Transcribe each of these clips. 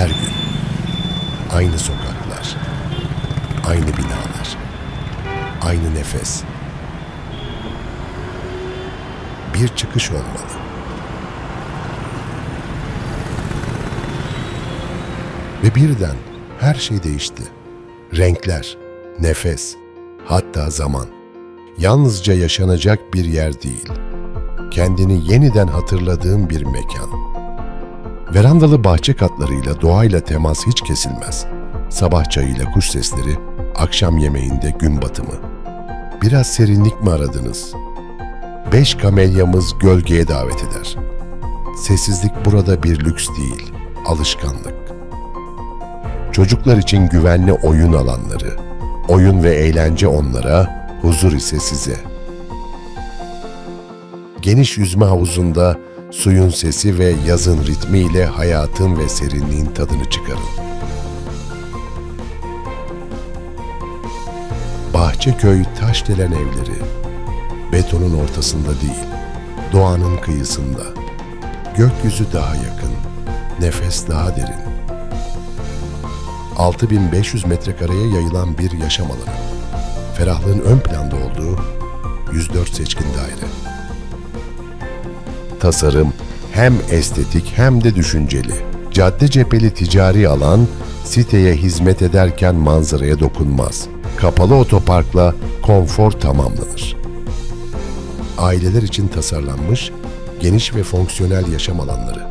her gün. Aynı sokaklar, aynı binalar, aynı nefes. Bir çıkış olmalı. Ve birden her şey değişti. Renkler, nefes, hatta zaman. Yalnızca yaşanacak bir yer değil. Kendini yeniden hatırladığım bir mekan. Verandalı bahçe katlarıyla doğayla temas hiç kesilmez. Sabah çayıyla kuş sesleri, akşam yemeğinde gün batımı. Biraz serinlik mi aradınız? Beş kamelyamız gölgeye davet eder. Sessizlik burada bir lüks değil, alışkanlık. Çocuklar için güvenli oyun alanları, oyun ve eğlence onlara, huzur ise size. Geniş yüzme havuzunda suyun sesi ve yazın ritmiyle hayatın ve serinliğin tadını çıkarın. Bahçeköy taşdelen evleri, betonun ortasında değil, doğanın kıyısında. Gökyüzü daha yakın, nefes daha derin. 6500 metrekareye yayılan bir yaşam alanı. Ferahlığın ön planda olduğu 104 seçkin daire. Tasarım hem estetik hem de düşünceli. Cadde cepheli ticari alan siteye hizmet ederken manzaraya dokunmaz. Kapalı otoparkla konfor tamamlanır. Aileler için tasarlanmış geniş ve fonksiyonel yaşam alanları.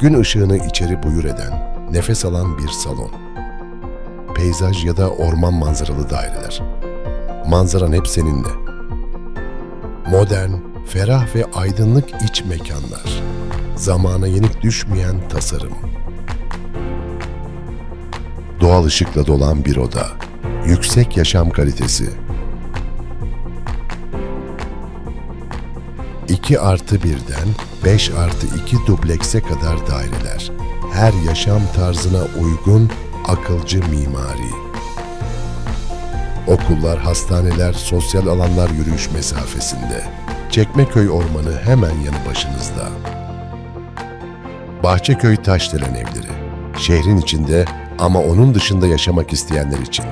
Gün ışığını içeri buyur eden, nefes alan bir salon. Peyzaj ya da orman manzaralı daireler. Manzaran hep seninle. Modern, ferah ve aydınlık iç mekanlar. Zamana yenik düşmeyen tasarım. Doğal ışıkla dolan bir oda. Yüksek yaşam kalitesi. 2 artı 1'den 5 artı 2 dublekse kadar daireler. Her yaşam tarzına uygun akılcı mimari. Okullar, hastaneler, sosyal alanlar yürüyüş mesafesinde. Çekmeköy Ormanı hemen yanı başınızda. Bahçeköy Taşdelen Evleri. Şehrin içinde ama onun dışında yaşamak isteyenler için.